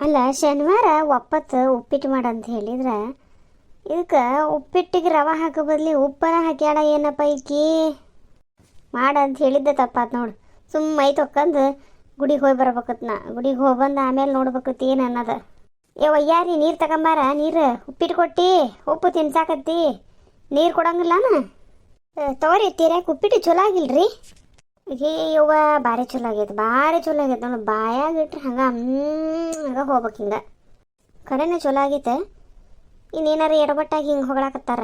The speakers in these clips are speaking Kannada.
ಅಲ್ಲ, ಶನಿವಾರ ಒಪ್ಪತ್ತು ಉಪ್ಪಿಟ್ಟು ಮಾಡಂತ ಹೇಳಿದ್ರೆ, ಇದಕ್ಕೆ ಉಪ್ಪಿಟ್ಟಿಗೆ ರವೆ ಹಾಕೋ ಬದಲಿ ಉಪ್ಪನ ಹಾಕ್ಯಾಳ ಏನಪ್ಪ ಈಕಿ? ಮಾಡಂತ ಹೇಳಿದ್ದೆ ತಪ್ಪಾತ್ ನೋಡು. ಸುಮ್ಮ ಮೈ ತೊಕ್ಕಂದು ಗುಡಿಗೆ ಹೋಗಿ ಬರ್ಬೇಕತ್ ನಾ. ಗುಡಿಗೆ ಹೋಗಿ ಬಂದು ಆಮೇಲೆ ನೋಡ್ಬೇಕತ್ ಏನು ಅನ್ನೋದು. ಏ ಒಯ್ಯಾರಿ ನೀರು ತಗೊಂಬಾರ? ನೀರು ಉಪ್ಪಿಟ್ಟು ಕೊಟ್ಟಿ? ಉಪ್ಪು ತಿನ್ಸಾಕತ್ತಿ? ನೀರು ಕೊಡಂಗಿಲ್ಲನ? ತಗೋರಿ ತೀರ್ಯಾಕೆ ಉಪ್ಪಿಟ್ಟು ಚಲೋ ಆಗಿಲ್ರಿ ಏ ಯವ್ವ ಭಾರಿ ಚಲೋ ಆಗೈತೆ ಭಾರಿ ಚಲೋ ಆಗೈತೆ ನೋಡಿ, ಬಾಯಾಗ ಇಟ್ರೆ ಹಂಗೆ ಹಂಗೆ ಹೋಗ್ಬೇಕು ಹಿಂಗೆ. ಕರೆನೇ ಚಲೋ ಆಗೈತೆ, ಇನ್ನೇನಾರ ಎಡಬಟ್ಟಾಗಿ ಹಿಂಗೆ ಹೊಗಳಾಕತ್ತಾರ.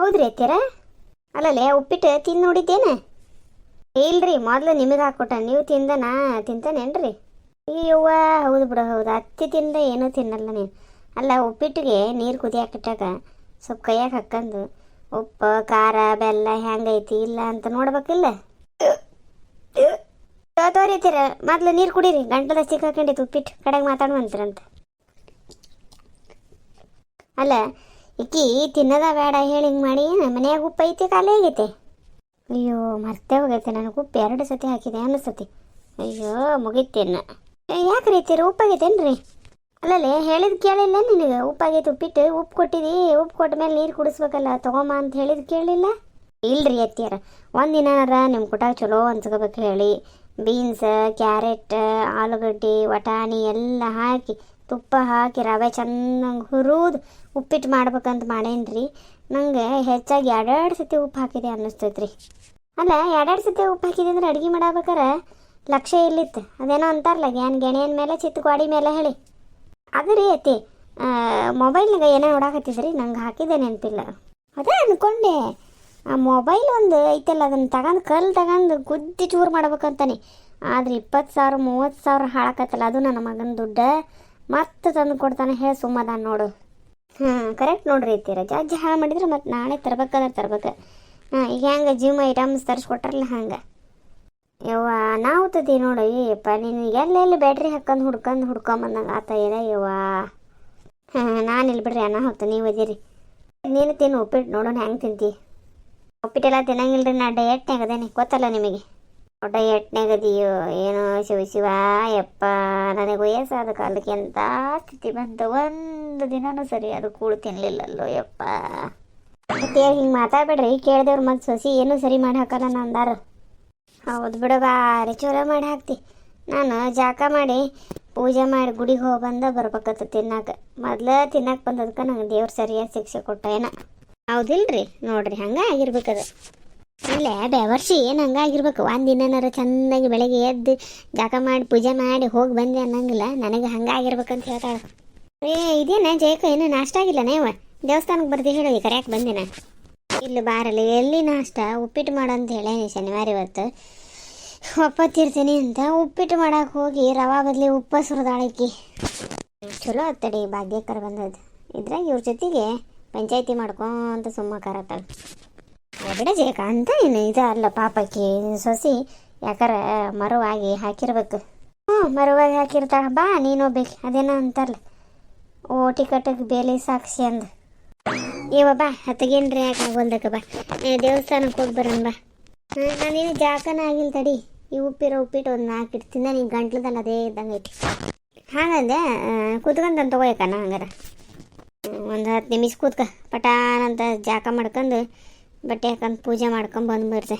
ಹೌದ್ರಿ ಅತ್ತೀರ ಅಲ್ಲಲ್ಲೇ, ಉಪ್ಪಿಟ್ಟು ತಿಂದು ನೋಡಿದ್ದೇನೆ. ಇಲ್ರಿ, ಮೊದಲು ನಿಮಗೆ ಹಾಕ್ಕೊಟ್ಟ ನೀವು ತಿಂದನಾ ತಿಂತಾನೇನ್ರಿ? ಅಯ್ಯವ್ವ ಹೌದು ಬಿಡು, ಹೌದು, ಅತ್ತಿ ತಿಂದ ಏನೂ ತಿನ್ನಲ್ಲ ನೀನು. ಅಲ್ಲ, ಉಪ್ಪಿಟ್ಟಿಗೆ ನೀರು ಕುದಿಯಾಕಿಟ್ಟಾಗ ಸ್ವಲ್ಪ ಕೈಯಾಗ ಹಾಕ್ಕಂದು ಉಪ್ಪು, ಖಾರ, ಬೆಲ್ಲ ಹೆಂಗೈತಿ ಇಲ್ಲ ಅಂತ ನೋಡ್ಬೇಕಿಲ್ಲ? ತೋರಿತೀರ? ಮೊದ್ಲು ನೀರು ಕುಡೀರಿ. ಗಂಟಲ ಸಿಕ್ಕಾಕೊಂಡಿತ್ತು ಉಪ್ಪಿಟ್ಟು. ಕಡೆಗೆ ಮಾತಾಡುವಂತೀರಂತ ಅಲ್ಲ ಇಕ್ಕಿ ತಿನ್ನದ ಬೇಡ ಹೇಳಿ ಹಿಂಗೆ ಮಾಡಿ, ಮನೆಯಾಗ ಉಪ್ಪು ಐತಿ, ಖಾಲಿ ಆಗೈತೆ. ಅಯ್ಯೋ, ಮರ್ತೇ ಹೋಗೈತೆ ನನಗೆ ಉಪ್ಪು ಎರಡು ಸತಿ ಹಾಕಿದೆ ಅನ್ನಿಸ್ತತಿ. ಅಯ್ಯೋ, ಮುಗಿತೇನ. ಯಾಕೆ ರೀತಿರ ಉಪ್ಪಾಗೈತೇನ್ರಿ ಅಲ್ಲಲ್ಲೇ, ಹೇಳಿದ್ ಕೇಳಿಲ್ಲ ನಿನಗೆ. ಉಪ್ಪಾಗೈತೆ ಉಪ್ಪಿಟ್ಟು. ಉಪ್ಪು ಕೊಟ್ಟಿದಿ, ಉಪ್ಪು ಕೊಟ್ಟ ಮೇಲೆ ನೀರು ಕುಡಿಸ್ಬೇಕಲ್ಲ, ತಗೊಂಬ ಅಂತ ಹೇಳಿದ್ ಕೇಳಿಲ್ಲ. ಇಲ್ರಿ ಅತ್ತಿಯರ. ಒಂದಿನಾರ ನಿಮ್ಮ ಕುಟಾಗ ಚಲೋ ಅನ್ಸ್ಕೋಬೇಕು ಹೇಳಿ. ಬೀನ್ಸ್, ಕ್ಯಾರೆಟ್, ಆಲೂಗಡ್ಡೆ, ವಟಾಣಿ ಎಲ್ಲ ಹಾಕಿ, ತುಪ್ಪ ಹಾಕಿ, ರವೆ ಚೆನ್ನಾಗಿ ಹುರಿದು ಉಪ್ಪಿಟ್ಟು ಮಾಡ್ಬೇಕಂತ ಮಾಡೇನ್ರಿ. ನಂಗೆ ಹೆಚ್ಚಾಗಿ ಎರಡೆರಡು ಸತಿ ಉಪ್ಪು ಹಾಕಿದೆ ಅನ್ನಿಸ್ತೈತ್ರಿ. ಅಲ್ಲ, ಎರಡೆರಡು ಸತಿ ಉಪ್ಪು ಹಾಕಿದೆ ಅಂದ್ರೆ ಅಡುಗೆ ಮಾಡಬೇಕಾರೆ? ಲಕ್ಷ್ಯ ಇಲ್ಲಿತ್ತು. ಅದೇನೋ ಅಂತಾರಲ್ಲ, ಗ್ಯಾನ್ ಗೆಣೆಯನ್ ಮೇಲೆ ಚಿತ್ತು ಗಾಡಿ ಮೇಲೆ ಹೇಳಿ. ಅದು ರೀ ಐತಿ ಮೊಬೈಲ್ನಾಗ ಏನೋ ನೋಡಾಕತ್ತಿದ್ರಿ, ನಂಗೆ ಹಾಕಿದೆ ನೆನಪಿಲ್ಲ. ಅದೇ ಅನ್ಕೊಂಡೆ. ಆ ಮೊಬೈಲ್ ಒಂದು ಐತಲ್ಲ, ಅದನ್ನು ತಗೊಂಡು ಕಲ್ಲು ತಗೊಂಡು ಗುದ್ದಿ ಚೂರು ಮಾಡ್ಬೇಕಂತಾನೆ. ಆದ್ರೆ ಇಪ್ಪತ್ತು ಸಾವಿರ, ಮೂವತ್ತು ಸಾವಿರ ಹಾಳಾಕತ್ತಲ್ಲ, ಅದು ನನ್ನ ಮಗನ ದುಡ್ಡು. ಮತ್ತೆ ತಂದು ಕೊಡ್ತಾನೆ ಹೇಳಿ ಸುಮ್ಮದಾನ ನೋಡು. ಹಾಂ ಕರೆಕ್ಟ್ ನೋಡ್ರಿ ಐತಿರ ಜಾಜ್ ಹಾ ಮಾಡಿದ್ರೆ ಮತ್ತೆ ನಾಳೆ ತರ್ಬೇಕಂದ್ರೆ ತರ್ಬೇಕು. ಹಾಂ ಈಗ ಹೆಂಗೆ ಜಿಮ್ ಐಟಮ್ಸ್ ತರಿಸ್ಕೊಟ್ರಲ್ಲ ಹಂಗೆ. ಯವ್ವ ನಾ ತದಿ ನೋಡು ಏಯಪ್ಪ ನೀನು ಎಲ್ಲೆಲ್ಲಿ ಬ್ಯಾಟ್ರಿ ಹಾಕೊಂಡು ಹುಡ್ಕೊಂಡು ಹುಡ್ಕೊಂಬಂದಂಗೆ ಆತ ಇದೆ ಯವ್ವ. ಹಾಂ ನಾನು ಇಲ್ಲಿ ಬಿಡ್ರಿ ಅನ್ನ ಹೊತ್ತು ನೀವು ಇದೀರಿ. ನೀನು ತಿನ್ನು ಉಪ್ಪಿಟ್ಟು ನೋಡೋಣ, ಹೆಂಗೆ ತಿಂತಿ? ಉಪ್ಪಿಟ್ಟೆಲ್ಲ ತಿನ್ನಂಗಿಲ್ರಿ, ನಾ ಡಯಟ್ನಾಗ ಅದೇನಿ. ಗೊತ್ತಲ್ಲ ನಿಮಗೆ? ಡಯಟ್ನಾಗ ಅದೀಯೋ, ಏನೋ ಶಿವ ಶಿವ, ಯಪ್ಪ, ನನಗೆ ವಯಸ್ಸಾದ ಕಾಲಕ್ಕೆ ಎಂಥ ಸ್ಥಿತಿ ಬಂತು. ಒಂದು ದಿನನೂ ಸರಿ ಅದು ಕೂಳು ತಿನ್ನಲಿಲ್ಲಲ್ಲೋ ಯಪ್ಪ. ಮತ್ತೆ ಹಿಂಗೆ ಮಾತಾಡ್ಬೇಡ್ರಿ? ಕೇಳಿದವ್ರು ಮತ್ತೆ ಸೊಸಿ ಏನೂ ಸರಿ ಮಾಡಿ ಹಾಕಲ್ಲ ನಾ ಅಂದಾರ. ಹೌದು ಬಿಡು ಭಾರಿ ಚಲೋ ಮಾಡಿ ಹಾಕ್ತಿ. ನಾನು ಜಾಕ ಮಾಡಿ ಪೂಜೆ ಮಾಡಿ ಗುಡಿಗೆ ಹೋಗಿ ಬಂದ ಬರ್ಬೇಕತ್ತ ತಿನ್ನಾಕ. ಮೊದ್ಲು ತಿನ್ನಕ್ಕೆ ಬಂದದಕ್ಕೆ ನಂಗೆ ದೇವ್ರು ಸರಿಯಾದ ಶಿಕ್ಷೆ ಕೊಟ್ಟ ಏನ ಹೌದಿಲ್ರಿ? ನೋಡ್ರಿ, ಹಂಗೆ ಆಗಿರ್ಬೇಕದು ಇಲ್ಲ ಬೆವರ್ಷ ಏನು ಹಂಗಾಗಿರ್ಬೇಕು ಒಂದು ದಿನನಾರ ಚೆನ್ನಾಗಿ ಬೆಳಗ್ಗೆ ಎದ್ದು ಜಾಕ ಮಾಡಿ ಪೂಜೆ ಮಾಡಿ ಹೋಗಿ ಬಂದೆ ಅನ್ನಂಗಿಲ್ಲ. ನನಗೆ ಹಂಗೆ ಆಗಿರ್ಬೇಕಂತ ಹೇಳ್ತಾಳೆ. ಏ, ಇದೇನ ಜಯಕ ಏನು ನಾಷ್ಟ ಆಗಿಲ್ಲ ನೇವ ದೇವಸ್ಥಾನಕ್ಕೆ ಬರ್ದಿ ಹೇಳಿ ಕರೆಯಕ್ಕೆ ನಾನು. ಇಲ್ಲಿ ಬಾರಲ್ಲಿ, ಎಲ್ಲಿ ನಾಷ್ಟ? ಉಪ್ಪಿಟ್ಟು ಮಾಡು ಅಂತ ಹೇಳೇನಿ ಶನಿವಾರ ಇವತ್ತು. ಒಪ್ಪತ್ತಿರ್ತೀನಿ ಅಂತ ಉಪ್ಪಿಟ್ಟು ಮಾಡಕ್ಕೆ ಹೋಗಿ ರವಾ ಬದಲಿ ಉಪ್ಪು ಸುರಿದಾಳಕ್ಕಿ ಚಲೋ ಆಗ್ತಡಿ ಭಾಗ್ಯಕರ ಬಂದದ್ದು. ಇದ್ರಾಗ ಇವ್ರ ಜೊತೆಗೆ ಪಂಚಾಯತಿ ಮಾಡ್ಕೊಂತ ಸುಮ್ಮ ಕರತಾಳೆ. ಬಿಡ ಜೇಕ ಅಂತ ಏನು ಇದು ಅಲ್ಲ ಪಾಪಕ್ಕೆ ಸೊಸಿ ಯಾಕಾರ ಮರುವಾಗಿ ಹಾಕಿರ್ಬೇಕು. ಹ್ಞೂ, ಮರುವಾಗಿ ಹಾಕಿರ್ತಾಳ. ಬಾ, ನೀನು ಬೇಕು ಅದೇನೋ ಅಂತಾರಲ್ಲ. ಓ ಟಿಕಟಕ್ಕೆ ಬೇಲಿ ಸಾಕ್ಷಿ ಅಂದ. ಏವ ಬಾ, ಹತ್ತಗೇನ್ರಿ ಯಾಕೆ ಆಗೋಲ್ದಕ್ಕ ಬಾ. ದೇವಸ್ಥಾನಕ್ಕೆ ಹೋಗಿ ಬರೋಣ ಬಾ. ನಾನು ನಾನೇನು ಜಾಕನ ಆಗಿಲ್ಲ ತಡಿ. ಈ ಉಪ್ಪಿರೋ ಉಪ್ಪಿಟ್ಟು ಒಂದು ನಾಲ್ಕು ಇಡ್ತೀನಿ ನೀನು ಗಂಟ್ಲದಲ್ಲಿ ಅದೇ ಇದ್ದಂಗೆ ಐತಿ ಹಾಗಂದೆ ಕೂತ್ಕೊಂಡ್ ತಗೋಯಕನ ಹಂಗಾರ? ಒಂದು ಹತ್ತು ನಿಮಿಷ ಕೂತ್ಕ. ಪಟಾನ್ ಅಂತ ಜಾಕ ಮಾಡ್ಕೊಂಡು ಬಟ್ಟೆ ಹಾಕೊಂಡು ಪೂಜೆ ಮಾಡ್ಕೊಂಡು ಬಂದು ನಿಮಗೆ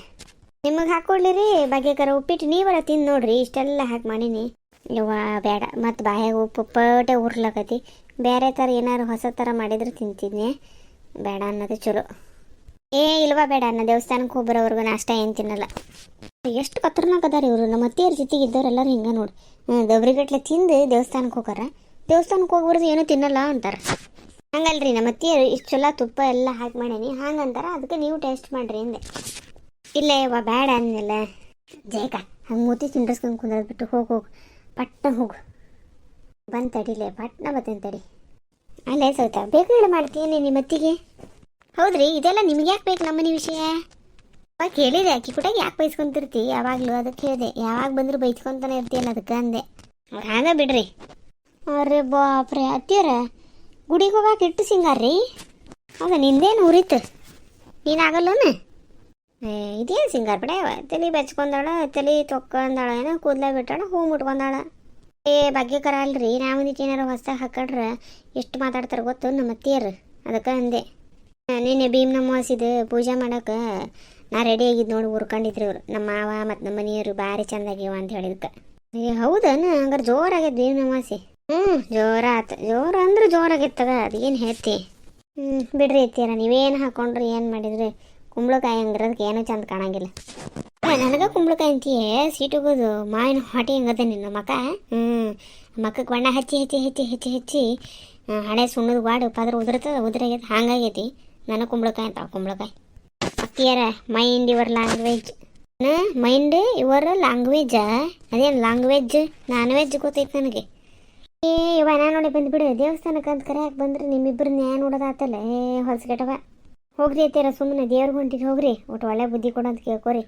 ನಿಮಗೆ ರೀ ಬಗೆಕರ ಉಪ್ಪಿಟ್ಟು ನೀವರ ತಿಂದು ನೋಡ್ರಿ, ಇಷ್ಟೆಲ್ಲ ಹಾಕಿ ಮಾಡೀನಿ. ಇವ ಬೇಡ. ಮತ್ತು ಬಾಯಾಗ ಉಪ್ಪು ಪಟ್ಟೆ ಉರ್ಲಕತಿ. ಬೇರೆ ಥರ ಏನಾರು ಹೊಸ ಥರ ಮಾಡಿದ್ರೆ ತಿಂತಿದ್ನಿ. ಬೇಡ ಅನ್ನೋದು ಚಲೋ ಏ, ಇಲ್ವಾ ಬೇಡ ಅನ್ನ ದೇವಸ್ಥಾನಕ್ಕೆ ಹೋಗ್ಬರೋವ್ರಿಗೂ ಬರೋವರೆಗೂ ನಾಷ್ಟ ಏನು ತಿನ್ನಲ್ಲ. ಎಷ್ಟು ಕತ್ರನಾಗ ಇವರು. ನಮ್ಮ ಅತ್ತೆಯರ ಜೊತೆಗೆ ಇದ್ದವರೆಲ್ಲರೂ ಹಿಂಗೆ ನೋಡಿ. ಹ್ಞೂ ದೊಬ್ರಿಗಟ್ಲೆ ತಿಂದು ದೇವಸ್ಥಾನಕ್ಕೆ ಹೋಗಾರ. ದೇವಸ್ಥಾನಕ್ಕೆ ಹೋಗ್ಬಾರ್ದು ಏನೂ ತಿನ್ನಲ್ಲ ಅಂತಾರೆ. ಹಂಗಲ್ರಿ, ನಮ್ಮ ಅತ್ತೆಯರು ಇಷ್ಟು ಚಲೋ ತುಪ್ಪ ಎಲ್ಲ ಹಾಕಿ ಮಾಡೀನಿ. ಹಂಗಂತಾರ ಅದಕ್ಕೆ ನೀವು ಟೇಸ್ಟ್ ಮಾಡ್ರಿ ಅಂದೆ. ಇಲ್ಲ ಯವ್ವ ಬೇಡ ಅಂದಿಲ್ಲ ಜಯಕ ಹಂಗೆ ಮೂತಿ ತಿಂಡಸ್ಕೊಂಡು ಕುಂದ್ರದ್ ಬಿಟ್ಟು ಹೋಗಿ, ಹೋಗು. ಪಟ್ನ ಹೋಗು. ಬಂದು ತಡಿಲೇ ಪಟ್ನ ಬತ್ತೇನೆ ತಡಿ. ಅಲ್ಲೇ ಸೌತ ಬೇಕು ಹೇಳಿ ಮಾಡ್ತೀನಿ ನಿಮ್ಮ ಅತ್ತಿಗೆ? ಹೌದ್ರಿ, ಇದೆಲ್ಲ ನಿಮ್ಗೆ ಯಾಕೆ ಬೇಕು ನಮ್ಮನೆ ವಿಷಯ? ಅವಾಗ ಕೇಳಿದೆ, ಅಕ್ಕಿ ಕೂಡ ಯಾಕೆ ಬೈಸ್ಕೊಂತಿರ್ತಿ? ಯಾವಾಗಲೂ ಅದಕ್ಕೆ ಹೇಳಿದೆ. ಯಾವಾಗ ಬಂದರೂ ಬೈಸ್ಕೊಂತಾನೆ ಇರ್ತೀಯಲ್ಲ ಅದಕ್ಕೆ ಅಂದೆ. ಹಾಗೆ ಬಿಡ್ರಿ. ಅರೆ ಬಾಪ್ರೆ, ಅತ್ತಿಯರ. ಗುಡಿಗೆ ಹೋಗಾಕ ಇಟ್ಟು ಸಿಂಗಾರ್ರಿ? ಅದ ನಿಂದೇನು ಉರಿತು ನೀನಾಗಲ್ಲನ ಇದೇನು ಸಿಂಗಾರ ಬಿಡ ತಲೆ ಬೆಚ್ಕೊಂದಾಳ ತಲೆ ತೊಕ್ಕೊಂದಾಳ ಏನೋ ಕೂದಲ ಬಿಟ್ಟಾಳ, ಹೂ ಮುಟ್ಕೊಂಡಾಳ. ಏ ಭಾಗ್ಯಕರ ಅಲ್ರಿ ನಾವೊಂದಿಟ್ಟು ಏನಾರು ಹೊಸ್ದಾಗ ಹಾಕಡ್ರ, ಎಷ್ಟು ಮಾತಾಡ್ತಾರೆ ಗೊತ್ತು ನಮ್ಮ ಅತ್ತಿಯರು? ಅದಕ್ಕೆ ಅಂದೆ. ನಿನ್ನೆ ಭೀಮ್ ನಮೋಸಿದು ಪೂಜೆ ಮಾಡೋಕೆ ನಾ ರೆಡಿ ಆಗಿದ್ದು ನೋಡಿ ಉರ್ಕೊಂಡಿದ್ರಿ ಇವರು. ನಮ್ಮ ಮಾವ ಮತ್ತು ನಮ್ಮ ಮನೆಯವರು ಭಾರಿ ಚಂದಾಗ್ಯವ ಅಂತ ಹೇಳಿದ್ಕೆ. ಏ, ಹೌದನ? ಹಂಗಾರೆ ಜೋರಾಗೈತೆ ಭೀಮ್ ನಮಾಸಿ ಹ್ಞೂ ಜೋರ ಆತು. ಜೋರ ಅಂದ್ರೆ ಜೋರಾಗಿತ್ತದ ಅದೇನು ಹೇಳ್ತಿ? ಹ್ಮ್, ಬಿಡ್ರಿ ಇತ್ತೀರ ನೀವೇನ್ ಹಾಕೊಂಡ್ರಿ, ಏನ್ ಮಾಡಿದ್ರಿ? ಕುಂಬಳಕಾಯಿ ಹಂಗಿರೋದಕ್ಕೆ ಏನೂ ಚಂದ ಕಾಣಂಗಿಲ್ಲ. ನನಗ ಕುಂಬಳಕಾಯಿ ಅಂತೀಯೇ ಸೀಟುಗೋದು ಮಾವಿನ ಹೊಟ್ಟೆ ಹೆಂಗದ ನಿನ್ನ ಮಕ? ಹ್ಞೂ ಮಕ್ಕಕ್ಕೆ ಬಣ್ಣ ಹಚ್ಚಿ ಹಚ್ಚಿ ಹಚ್ಚಿ ಹಚ್ಚಿ ಹಚ್ಚಿ ಹಣೆ ಸುಣ್ಣದ ಗಾಡು ಪದ್ರ ಉದುರ್ತದ ಉದುರಾಗೈತೆ ಹಂಗಾಗೈತಿ ನನಗೆ ಕುಂಬಳಕಾಯಿ ಅಂತ ಕುಂಬಳಕಾಯಿ. ಅಕ್ಕಿಯರ mind your language mind your language ಅದೇನು ಲ್ಯಾಂಗ್ವೇಜ್ ನಾನ್ ವೆಜ್ ಗೊತ್ತೈತೆ ನನಗೆ. ಏ ನಾ ನೋಡಿ ಬಂದ್ಬಿಡು ದೇವಸ್ಥಾನಕ್ಕೆ ಅಂತ ಕರೆಯಕ್ಕೆ ಬಂದ್ರೆ ನಿಮ್ಮಿಬ್ಬರು ನ್ಯಾಯ ನೋಡೋದಾತಲ್ಲ. ಏ, ಹೊಲ್ಸ್ಗೆಟವ. ಹೋಗ್ರಿ ಅತ್ತೀರ ಸುಮ್ಮನೆ ದೇವ್ರಿಗೆ ಹೊಂಟಿಗೆ ಹೋಗ್ರಿ. ಒಟ್ಟು ಒಳ್ಳೆ ಬುದ್ಧಿ ಕೊಡು ಅಂತ ಕೇಳ್ಕೊರಿ.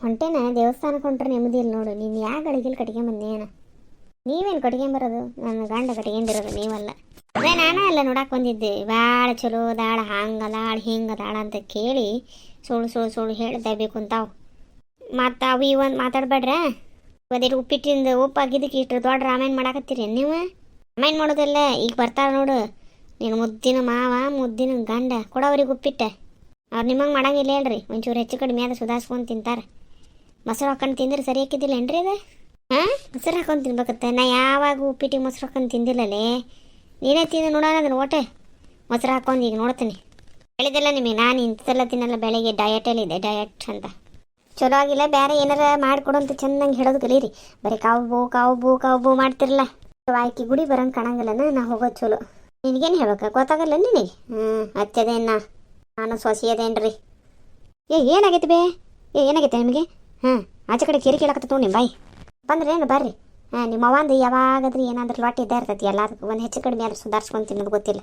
ಹೊಂಟೇನ? ದೇವಸ್ಥಾನಕ್ಕೆ ಹೊಂಟ್ರೆ ನೆಮ್ಮದಿ ಇಲ್ಲ ನೋಡು. ನೀನು ಯಾವ ಗಳಿಗೆಲ್ಲಿ ಕಟ್ಕೊಂಬಂದೇನ ನೀವೇನು ಕಟ್ಕೊಂಬರೋದು? ನನ್ನ ಗಂಡ ಕಟ್ಕೊಂಬಿರೋದು ನೀವಲ್ಲ. ಅದೇ ನಾನು ಅಲ್ಲ ನೋಡಕ್ಕೆ ಬಂದಿದ್ದೆ. ಭಾಳ ಚಲೋ ದಾಳ ಹಂಗ ದಾಳ ಹಿಂಗ ದಾಳ ಅಂತ ಕೇಳಿ ಸುಳ್ಳು ಸುಳ್ಳು ಸುಳ್ಳು ಹೇಳಿ ಬೇಕು ಅಂತಾವು. ಮತ್ತು ಅವು ಇವೊಂದು ಮಾತಾಡ್ಬೇಡ್ರ? ಒಂದಿಟ್ಟು ಉಪ್ಪಿಟ್ಟಿಂದ ಉಪ್ಪು ಹಾಕಿದ್ದಕ್ಕೆ ಇಷ್ಟು ದೊಡ್ಡ ರಾಮಾಯಣ ಮಾಡಾಕತ್ತೀರಿ ನೀವು? ರಾಮಾಯಣ ಮಾಡೋದಲ್ಲ ಈಗ ಬರ್ತಾರ ನೋಡು. ನೀನು ಮುದ್ದಿನ ಮಾವ, ಮುದ್ದಿನ ಗಂಡ ಕೊಡೋರಿಗೆ ಉಪ್ಪಿಟ್ಟೆ. ಅವ್ರು ನಿಮಗೆ ಮಾಡಂಗಿಲ್ಲ ಹೇಳ್ರಿ. ಒಂಚೂರು ಹೆಚ್ಚು ಕಡಿಮೆ ಆದ ಸುಧಾರಿಸ್ಕೊಂಡು ತಿಂತಾರೆ. ಮೊಸರು ಹಾಕೊಂಡು ತಿಂದ್ರೆ ಸರಿ ಹಾಕಿದ್ದಿಲ್ಲ ಏನ್ರಿ ಅದು ಹಾಂ? ಮೊಸರು ಹಾಕೊಂಡು ತಿನ್ಬೇಕತ್ತ. ನಾ ಯಾವಾಗ ಉಪ್ಪಿಟ್ಟಿಗೆ ಮೊಸರು ಹಾಕೊಂಡು ತಿಂದಿಲ್ಲಲೇ. ನೀನೇ ತಿಂದು ನೋಡೋಣ ಅದನ್ನು ಓಟೆ. ಮೊಸರು ಹಾಕೊಂಡು ಈಗ ನೋಡ್ತೀನಿ. ಹೇಳಿದೆಲ್ಲ ನಿಮಗೆ. ನಾನು ಇಂಥದ್ದೆಲ್ಲ ತಿನ್ನಲ್ಲ. ಬೆಳಗ್ಗೆ ಡಯಟಲ್ಲಿದೆ ಡಯಟ್ ಅಂತ. ಚಲೋ ಆಗಿಲ್ಲ ಬೇರೆ ಏನಾರ ಮಾಡಿಕೊಡು ಅಂತ ಚೆನ್ನಾಗಿ ಹೇಳೋದು ಕಲೀರಿ. ಬರೀ ಕಾವು ಬೂ ಕಾವು ಬೂ ಕಾವು ಬೂ ಮಾಡ್ತಿರಲ್ಲ ಆಯ್ಕೆ ಗುಡಿ ಬರಂಗೆ ಕಾಣಂಗಿಲ್ಲನ ನಾ ಹೋಗೋದು ಚಲೋ. ನಿನಗೇನು ಹೇಳ್ಬೇಕಾ? ಗೊತ್ತಾಗಲ್ಲ ನಿನಗೆ? ಹ್ಞೂ ಹಚ್ಚದೇನ ನಾನು ಸೊಸೆಯದೇನ್ರಿ ಏ, ಏನಾಗೈತಿ ಬೇ? ಏ, ಏನಾಗೈತೆ ನಿಮಗೆ? ಹಾಂ ಆಚೆ ಕಡೆ ಕೇರಿ ಕೇಳಕತ್ತ ತೊಗೊಂಡು ಬಾಯ್. ಬಂದ್ರೆ ಏನು, ಬರ್ರಿ. ಹಾಂ, ನಿಮ್ಮ ಅವಂದು ಯಾವಾಗಾದ್ರೂ ಏನಾದ್ರೂ ಲಾಟ್ ಇದ್ದೇ ಇರ್ತೈತಿ, ಎಲ್ಲದಕ್ಕೂ. ಒಂದು ಹೆಚ್ಚು ಕಡಿಮೆ ಆದ್ರೂ ತಿನ್ನೋದು ಗೊತ್ತಿಲ್ಲ.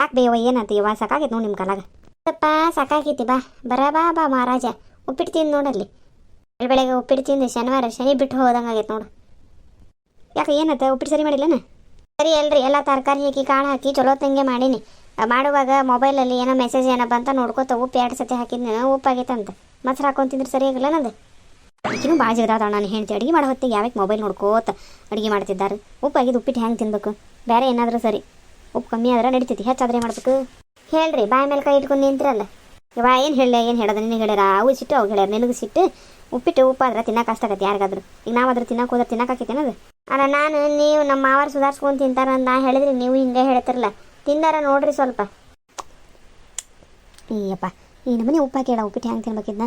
ಯಾಕೆ ಬೇವ ಏನಂತ? ಇವ ಸಾಕಾಗೈತೆ ನೋಡಿ ನಿಮ್ಮ ಕಲಾಗ. ಸ್ವಲ್ಪ ಸಾಕಾಗೈತಿ, ಬಾ. ಬರ ಬಾ ಬಾ ಮಹಾರಾಜ. ಉಪ್ಪಿಟ್ಟು ತಿಂದು ನೋಡಲ್ಲಿ ಬೆಳೆ ಬೆಳಗ್ಗೆ ಉಪ್ಪಿಟ್ಟು ತಿಂದು ಶನಿವಾರ, ಶನಿ ಬಿಟ್ಟು ಹೋದಂಗೆ ಆಗೈತೆ ನೋಡು. ಯಾಕೆ ಏನತ್ತ ಉಪ್ಪಿಟ್ಟು ಸರಿ ಮಾಡಿಲ್ಲನ? ಸರಿ ಅಲ್ರಿ, ಎಲ್ಲ ತರಕಾರಿ ಹಾಕಿ, ಕಾಳು ಹಾಕಿ, ಚಲೋ ತಂಗೆ ಮಾಡೀನಿ. ಮಾಡುವಾಗ ಮೊಬೈಲಲ್ಲಿ ಏನೋ ಮೆಸೇಜ್ ಏನೋ ಬಂತ ನೋಡ್ಕೋತ ಉಪ್ಪು ಎರಡು ಸತಿ ಹಾಕಿದ್ನ ಉಪ್ಪು ಆಗೈತೆ ಅಂತ. ಮೊಸರು ಹಾಕೊಂಡು ತಿಂದ್ರೆ ಸರಿ ಆಗಿಲ್ಲ ನಂದು? ಈಗಿನೂ ಭಾಳ ಜಿಗದಾದ ನಾನು ಹೇಳ್ತೀನಿ ಅಡುಗೆ ಮಾಡೋ ಹೊತ್ತಿಗೆ ಯಾವಾಗ ಮೊಬೈಲ್ ನೋಡ್ಕೋತ ಅಡುಗೆ ಮಾಡ್ತಿದ್ದಾರೆ? ಉಪ್ಪು ಆಗಿದ್ದು ಉಪ್ಪಿಟ್ಟು ಹೆಂಗೆ ತಿನ್ಬೇಕು? ಬೇರೆ ಏನಾದರೂ ಸರಿ. ಉಪ್ಪು ಕಮ್ಮಿ ಆದ್ರೆ ನಡೀತೈತಿ, ಹೆಚ್ಚಾದ್ರೆ ಮಾಡ್ಬೇಕು? ಹೇಳ್ರಿ, ಬಾಯಿ ಮೇಲೆ ಕೈ ಇಟ್ಕೊಂಡು ನಿಂತಿರಲ್ಲ ಇವ ಏನು ಹೇಳಲೆ ಏನು ಹೇಳೋದು? ನಿನಗೆ ಹೇಳ್ಯಾರ? ಅವು ಸಿಟ್ಟು ಅವು ಹೇಳ್ಯಾರ ನಿನಗೆ ಸಿಟ್ಟು ಉಪ್ಪಿಟ್ಟು ಉಪ್ಪಾದ್ರೆ ತಿನ್ನಕ್ಕೆ ಕಷ್ಟ ಆಗತ್ತೆ ಯಾರಿಗಾದ್ರು. ಈಗ ನಾವಾದ್ರೂ ತಿನ್ನಕ್ಕೆ ಹೋದ್ರೆ ಅದು? ಅಲ್ಲ, ನಾನು, ನೀವು ನಮ್ಮ ಮಾವರ ಸುಧಾರಿಸ್ಕೊಂಡು ತಿಂತಾರ ಅಂತ ನಾ ಹೇಳಿದ್ರಿ, ನೀವು ಹಿಂಗೆ ಹೇಳ್ತಿರಲ್ಲ ತಿಂದಾರ ನೋಡ್ರಿ ಸ್ವಲ್ಪ. ಏಯ್ಯಪ್ಪ ಈ ನಮ್ಮನೆ ಉಪ್ಪು ಹೇಳ, ಉಪ್ಪಿಟ್ಟು ಹೆಂಗೆ ತಿನ್ಬೇಕಿದ್ನ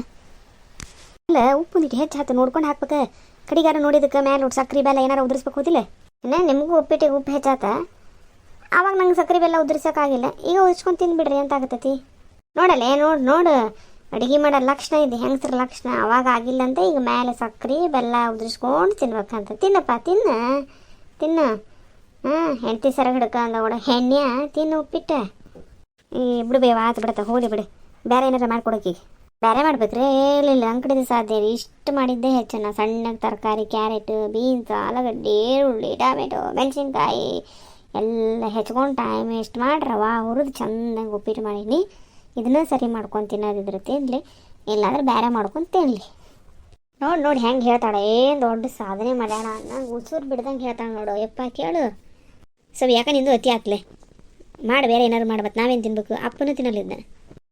ಇಲ್ಲ, ಉಪ್ಪು ನೀಟ್ ಹೆಚ್ಚು ಹಾಕ್ತ ನೋಡ್ಕೊಂಡು ಹಾಕ್ಬೇಕು. ಕಡಿಗಾರ ನೋಡಿದಕ್ಕೆ ಮೇಲೆ ಸಕ್ರೆ ಬೆಲ್ಲ ಏನಾರು ಉದುರಿಸ್ಬೇಕು ಹೋದಿಲ್ಲ? ಇನ್ನ ನಿಮಗೂ ಉಪ್ಪಿಟ್ಟಿಗೆ ಉಪ್ಪು ಹೆಚ್ಚಾತ ಆವಾಗ ನಂಗೆ ಸಕ್ರೆ ಬೆಲ್ಲ ಉದುರಿಸೋಕ್ಕಾಗಿಲ್ಲ ಈಗ ಉದಿಸ್ಕೊಂಡು ತಿನ್ಬಿಡ್ರಿ ಅಂತ ಆಗತೈತಿ? ನೋಡಲ್ಲ ನೋಡು ನೋಡು. ಅಡುಗೆ ಮಾಡೋ ಲಕ್ಷಣ ಇದೆ, ಹೆಂಗಸ್ರ ಲಕ್ಷಣ? ಅವಾಗ ಆಗಿಲ್ಲ ಅಂತ ಈಗ ಮೇಲೆ ಸಕ್ಕರೆ ಬೆಲ್ಲ ಉದುರಿಸ್ಕೊಂಡು ತಿನ್ಬೇಕಂತ. ತಿನ್ನಪ್ಪ, ತಿನ್ನ. ತಿನ್ನ. ಹಾಂ, ಹೆಂಡತಿ ಸರ ಹಿಡ್ಕ ಅಂದ ಹೆಣ್ಣ್ಯ ತಿನ್ನು ಉಪ್ಪಿಟ್ಟ. ಈ ಬಿಡು ಬೇ ಆತು ಬಿಡತ್ತ, ಹೋಗ್ಲಿ ಬಿಡು. ಬೇರೆ ಏನಾರ ಮಾಡ್ಕೊಡೋಕಿ ಬೇರೆ ಮಾಡ್ಬೇಕ್ರಿ? ಏನಿಲ್ಲ ಅಂಕಡಿದು ಸಾಧ್ಯ ಇಷ್ಟು ಮಾಡಿದ್ದೆ ಹೆಚ್ಚು. ನಾ ಸಣ್ಣಗೆ ತರಕಾರಿ, ಕ್ಯಾರೆಟ್, ಬೀನ್ಸ್, ಆಲೂಗಡ್ಡೆ, ಈರುಳ್ಳಿ, ಟೊಮೆಟೊ, ಮೆಣಸಿನ್ಕಾಯಿ, ಎಲ್ಲ ಹೆಚ್ಕೊಂಡು ಟೈಮ್ ವೇಸ್ಟ್ ಮಾಡ್ರವ ಹುರಿದು ಚೆನ್ನಾಗಿ ಉಪ್ಪಿಟ್ಟು ಮಾಡೀನಿ ಇದನ್ನ ಸರಿ ಮಾಡ್ಕೊಂಡು ತಿನ್ನೋದಿದ್ರೆ ತಿನ್ನಲಿ ಇಲ್ಲಾಂದ್ರೆ ಬೇರೆ ಮಾಡ್ಕೊಂಡು ತಿನ್ನಲಿ ನೋಡಿ ನೋಡಿ ಹೆಂಗೆ ಹೇಳ್ತಾಳೆ, ಏನು ದೊಡ್ಡ ಸಾಧನೆ ಮಾಡ್ಯಾಳ ನಂಗೆ ಉಸಿರು ಬಿಡ್ದಂಗೆ ಹೇಳ್ತಾಳೆ ನೋಡು, ಯಪ್ಪ ಕೇಳು. ಸೊ ಯಾಕೆ ನಿಂದು ಅತಿ ಆತ್ಲೆ? ಮಾಡಿ, ಬೇರೆ ಏನಾದ್ರು ಮಾಡ್ಬೇಕು ನಾವೇನು ತಿನ್ಬೇಕು? ಅಪ್ಪನೂ ತಿನ್ನಲಿದ್ದ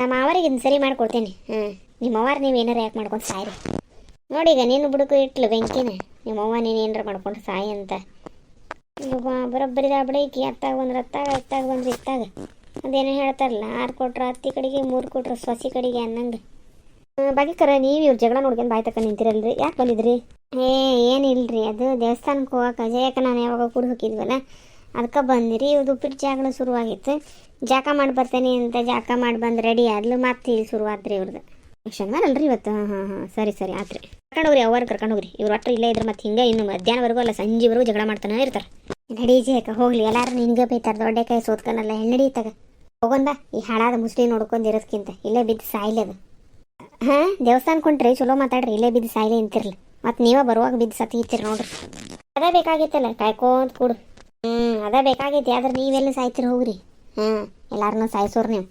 ನಮ್ಮ ಅವರಿಗೆ ಇದನ್ನ ಸರಿ ಮಾಡ್ಕೊಡ್ತೇನೆ. ಹಾಂ, ನಿಮ್ಮ ಅವ್ವಾರು ನೀವು ಏನಾರು ಯಾಕೆ ಮಾಡ್ಕೊಂಡು ಸಾಯ್ರಿ. ನೋಡಿ ಈಗ ನೀನು ಬುಡಕು ಇಟ್ಲು ಬೆಂಕಿನ, ನಿಮ್ಮ ಅವ್ವ ನೀನು ಏನಾರು ಮಾಡ್ಕೊಂಡು ಸಾಯಿ ಅಂತ. ಬರೋಬ್ಬರಿದ ಬಿಡೈಕಿ ಅತ್ತಾಗ ಬಂದ್ರೆ ಅತ್ತಾಗ ಇತ್ತಾಗ ಬಂದ್ರೆ ಇತ್ತಾಗ. ಅದೇನೋ ಹೇಳ್ತಾರಲ್ಲ ಆರು ಕೊಟ್ರ ಹತ್ತಿ ಕಡೆಗೆ ಮೂರು ಕೊಟ್ರ ಸೊಸಿ ಕಡೆಗೆ ಅನ್ನಂಗೆ. ಬಾಗಿಕರ ನೀವು ಇವ್ರು ಜಗಳ ನೋಡ್ಕೊಂಡು ಬಾಯ್ ತಕ್ಕ ನಿಂತಿರಲ್ರಿ. ಯಾಕೆ ಬಂದಿದ್ರಿ? ಏ ಏನಿಲ್ಲರಿ ಅದು ದೇವಸ್ಥಾನಕ್ಕೆ ಹೋಗಕ್ಕೆ ಅಜಯಕ್ಕೆ ನಾನು ಯಾವಾಗ ಕೂಡ ಹೋಗಿದ್ವಲ್ಲ ಅದಕ್ಕೆ ಬಂದಿರಿ. ಇವ್ರದ್ದು ಉಪ್ಪಿಟ್ಟು ಜಾಗಳ ಶುರುವಾಗಿತ್ತು. ಜಾಕ ಮಾಡಿ ಬರ್ತೇನೆ ಅಂತ ಜಾಕ ಮಾಡಿ ಬಂದು ರೆಡಿ ಆದ್ಲು ಮತ್ತೆ ಇಲ್ಲಿ ಶುರುವಾದ್ರಿ ಇವ್ರದ್ದು ಶನಿವಾರ ಅಲ್ರಿ ಇವತ್ತು? ಹಾಂ ಹಾಂ ಹಾಂ ಸರಿ ಸರಿ ಆತ್ರಿ. ಕರ್ಕೊಂಡೋಗ್ರಿ ಅವ್ರು ಕರ್ಕೊಂಡೋಗ್ರಿ ಇವ್ರು ಒಟ್ಟು ಇಲ್ಲೇ ಇದ್ರೆ ಮತ್ತೆ ಹಿಂಗೆ ಇನ್ನು ಮಧ್ಯಾಹ್ನವರೆಗೂ ಅಲ್ಲ ಸಂಜೆವರೆಗೂ ಜಗಳ ಮಾಡ್ತಾನೆ ಇರ್ತಾರೆ. ನಡೀಜಿ ಅಕ್ಕ ಹೋಗ್ಲಿ. ಎಲ್ಲಾರು ನಿನ್ಗೆ ಬೈತಾರೆ ದೊಡ್ಡ ಕೈ ಸೋತ್ಕನಲ್ಲ ಹೆಣ್ಣಡಿ ತಗ ಹೋಗೋಣ ಬಾ. ಈ ಹಾಳಾದ ಮುಸ್ಲಿ ನೋಡ್ಕೊಂಡು ಇರೋದ್ಕಿಂತ ಇಲ್ಲೇ ಬಿದ್ದು ಸಾಯ್ಲಿ ಅದು. ಹಾಂ, ದೇವಸ್ಥಾನ ಕೊಂಡ್ರಿ ಚಲೋ ಮಾತಾಡ್ರಿ, ಇಲ್ಲೇ ಬಿದ್ದು ಸಾಯ್ಲೆ ಅಂತಿರ್ಲಿ. ಮತ್ತು ನೀವೇ ಬರುವಾಗ ಬಿದ್ದು ಸತಿ ಇತ್ತೀರಿ ನೋಡ್ರಿ. ಅದೇ ಬೇಕಾಗಿತ್ತಲ್ಲ, ಕಾಯ್ಕೊಂತ ಕೂಡು. ಹ್ಞೂ ಅದೇ ಬೇಕಾಗೈತಿ ಆದ್ರೆ ನೀವೆಲ್ಲ ಸಾಯ್ತಿರಿ ಹೋಗ್ರಿ. ಹಾಂ ಎಲ್ಲಾರನ್ನೂ ಸಾಯಿಸೋರು ನೀವು.